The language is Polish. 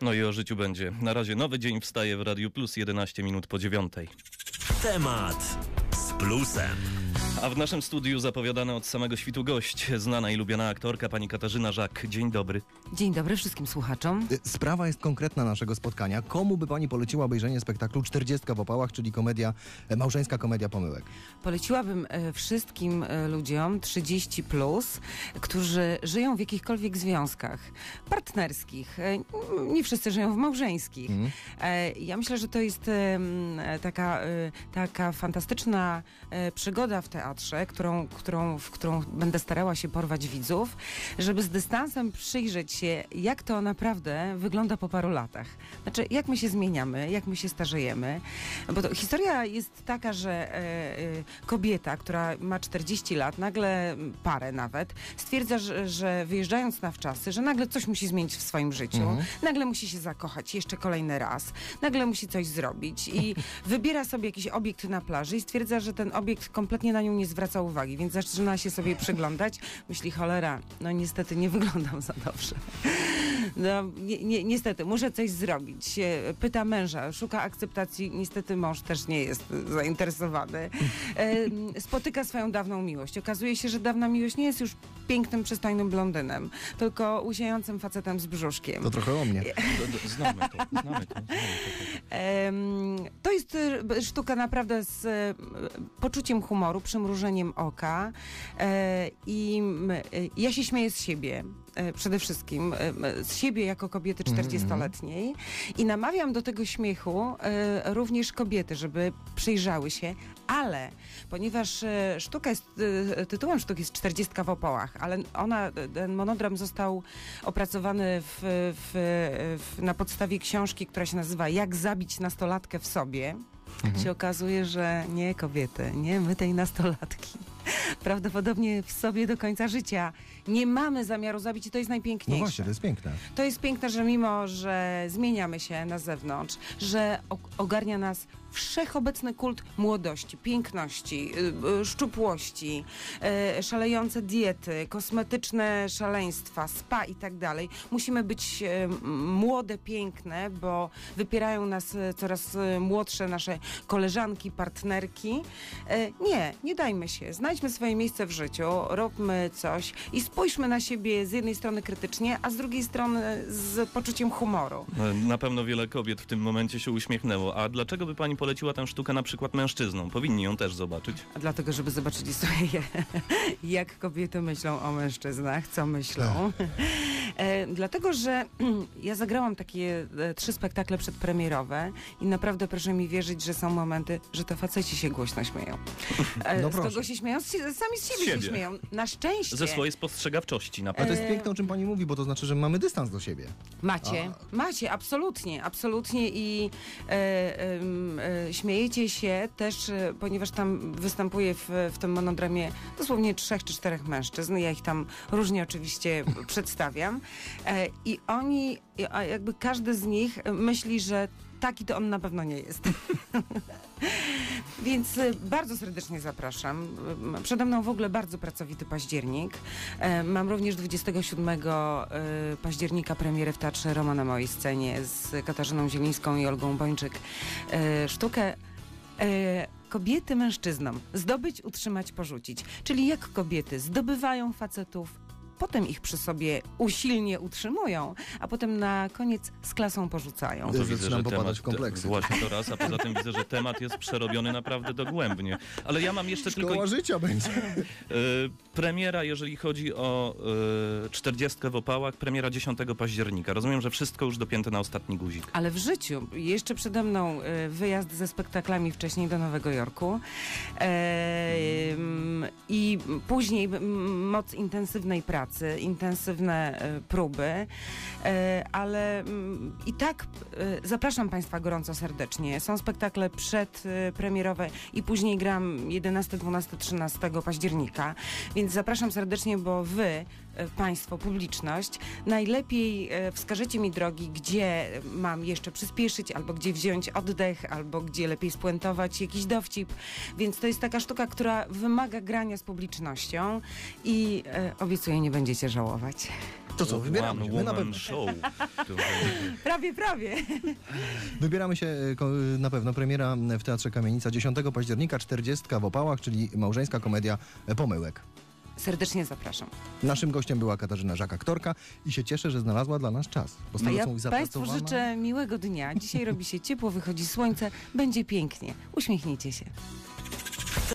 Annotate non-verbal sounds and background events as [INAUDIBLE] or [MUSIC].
No i o życiu będzie. Na razie nowy dzień wstaje w Radiu Plus 11 minut po dziewiątej. Temat z plusem. A w naszym studiu zapowiadany od samego świtu gość, znana i lubiana aktorka pani Katarzyna Żak. Dzień dobry. Dzień dobry wszystkim słuchaczom. Y, Sprawa jest konkretna naszego spotkania. Komu by pani poleciła obejrzenie spektaklu 40 w opałach, czyli komedia, e, małżeńska komedia pomyłek? Poleciłabym e, wszystkim e, ludziom 30, plus, którzy żyją w jakichkolwiek związkach partnerskich. Nie wszyscy żyją w małżeńskich. E, Ja myślę, że to jest taka, taka fantastyczna przygoda w teatrze, którą, którą, w którą będę starała się porwać widzów, żeby z dystansem przyjrzeć się, jak to naprawdę wygląda po paru latach. Znaczy, jak my się zmieniamy, jak my się starzejemy. Bo to, historia jest taka, że e, e, kobieta, która ma 40 lat, nagle parę nawet, stwierdza, że, że wyjeżdżając na wczasy, że nagle coś musi zmienić w swoim życiu, nagle musi się zakochać jeszcze kolejny raz, nagle musi coś zrobić i [LAUGHS] wybiera sobie jakiś obiekt na plaży i stwierdza, że ten obiekt kompletnie na nią nie zwraca uwagi, więc zaczyna się sobie przyglądać, myśli cholera, no niestety nie wyglądam za dobrze. No, ni ni niestety, muszę coś zrobić. E, Pyta męża, szuka akceptacji. Niestety mąż też nie jest e, zainteresowany. E, spotyka swoją dawną miłość. Okazuje się, że dawna miłość nie jest już pięknym, przystojnym blondynem, tylko usiejącym facetem z brzuszkiem. To trochę o mnie. Do, znamy to, znamy to. Znamy to. Em, to jest e, sztuka naprawdę z e, poczuciem humoru, przymrużeniem oka e, i e, ja się śmieję z siebie e, przede wszystkim, e, z siebie jako kobiety 40-letniej i namawiam do tego śmiechu e, również kobiety, żeby przyjrzały się, ale ponieważ e, sztuka jest, e, tytułem sztuki jest 40 w opołach, ale ona, ten monodram został opracowany w, w, w, na podstawie książki, która się nazywa Jak zabić nastolatkę w sobie, się okazuje, że nie kobiety, nie my tej nastolatki. [LAUGHS] Prawdopodobnie w sobie do końca życia nie mamy zamiaru zabić i to jest No najpiękniejsze. właśnie, to jest piękne. To jest piękne, że mimo, że zmieniamy się na zewnątrz, że ogarnia nas wszechobecny kult młodości, piękności, y, y, szczupłości, y, szalejące diety, kosmetyczne szaleństwa, spa i tak dalej. Musimy być młode, piękne, bo wypierają nas coraz młodsze nasze koleżanki, partnerki. Nie, nie dajmy się. Znajdźmy swoje miejsce w życiu, róbmy coś i spójrzmy na siebie z jednej strony krytycznie, a z drugiej strony z poczuciem humoru. E, Na pewno wiele kobiet w tym momencie się uśmiechnęło. A dlaczego by pani poleciła tę sztukę na przykład mężczyznom? Powinni ją też zobaczyć. Dlatego, żeby zobaczyli sobie, [LAUGHS] jak kobiety myślą o mężczyznach, co myślą. [LAUGHS] E, dlatego, że [CLEARS THROAT] ja zagrałam takie e, trzy spektakle przedpremierowe i naprawdę proszę mi wierzyć, że są momenty, że to faceci się głośno śmieją. [LAUGHS] E, No z proszę. kogo się śmieją? Sami z siebie, siebie. się śmieją. Na szczęście. Ze swojej spostrzegawczości na A to pewno. jest piękne, o czym pani mówi, bo to znaczy, że mamy dystans do siebie. Macie, macie, absolutnie, absolutnie i e, e, śmiejecie się też, ponieważ tam występuje w, w tym monodramie dosłownie trzech czy czterech mężczyzn, ja ich tam różnie oczywiście [LAUGHS] przedstawiam i oni, i, a jakby każdy z nich myśli, że taki to on na pewno nie jest. [LAUGHS] Więc e, bardzo serdecznie zapraszam. Przede mną w ogóle bardzo pracowity październik. E, Mam również 27 e, października premierę w Teatrze Roma na mojej scenie z Katarzyną Zielińską i Olgą Bończyk. E, Sztukę e, kobiety mężczyznom. Zdobyć, utrzymać, porzucić. Czyli jak kobiety zdobywają facetów, potem ich przy sobie usilnie utrzymują, a potem na koniec z klasą porzucają. To zaczynam popadać w kompleksy. Właśnie to raz, a poza tym [LAUGHS] widzę, że temat jest przerobiony naprawdę dogłębnie. Ale ja mam jeszcze tylko Szkoła życia będzie. [LAUGHS] e, premiera, jeżeli chodzi o e, 40 w opałach, premiera 10 października. Rozumiem, że wszystko już dopięte na ostatni guzik. Ale w życiu, jeszcze przede mną e, wyjazd ze spektaklami wcześniej do Nowego Jorku e, mm, i później mm, moc intensywnej pracy, intensywne e, próby, e, ale mm, i tak e, zapraszam Państwa gorąco serdecznie. Są spektakle przedpremierowe i później gram 11, 12, 13 października, więc zapraszam serdecznie, bo Wy, Państwo, publiczność, najlepiej e, wskażecie mi drogi, gdzie mam jeszcze przyspieszyć, albo gdzie wziąć oddech, albo gdzie lepiej spuentować jakiś dowcip. Więc to jest taka sztuka, która wymaga grania z publicznością i e, obiecuję, nie będziecie żałować. To co, wybieramy się. My na pewno. show. [LAUGHS] Prawie, prawie. Wybieramy się e, na pewno. Premiera w Teatrze Kamienica 10 października, 40 w opałach, czyli małżeńska komedia e, Pomyłek. Serdecznie zapraszam. Naszym gościem była Katarzyna Żak, aktorka i się cieszę, że znalazła dla nas czas. Bo z A tego, ja co Państwu życzę miłego dnia. Dzisiaj robi się ciepło, wychodzi słońce, będzie pięknie. Uśmiechnijcie się.